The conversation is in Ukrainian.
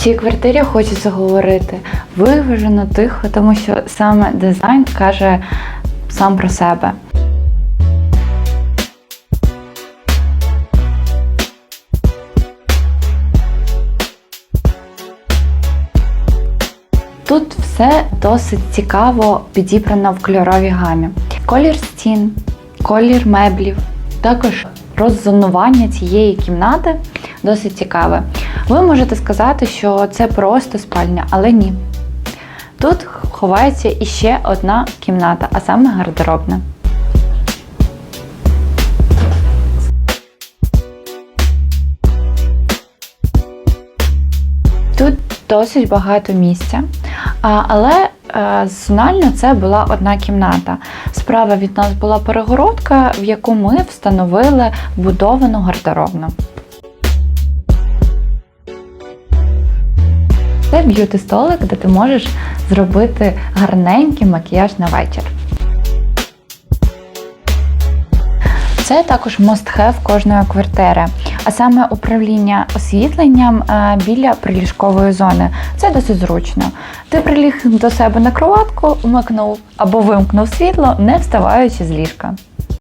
цій квартирі хочеться говорити виважено, тихо, тому що саме дизайн каже сам про себе. Тут все досить цікаво підібрано в кольоровій гамі. Колір стін, колір меблів, також роззонування цієї кімнати досить цікаве. Ви можете сказати, що це просто спальня, але ні. Тут ховається іще одна кімната, а саме гардеробна. Тут досить багато місця, але зонально це була одна кімната. Справа від нас була перегородка, в яку ми встановили будовану гардеробну. Це б'юти столик, де ти можеш зробити гарненький макіяж на вечір. Це також must-have кожної квартири, а саме управління освітленням е, біля приліжкової зони. Це досить зручно. Ти приліг до себе на кроватку, вмикнув або вимкнув світло, не вставаючи з ліжка.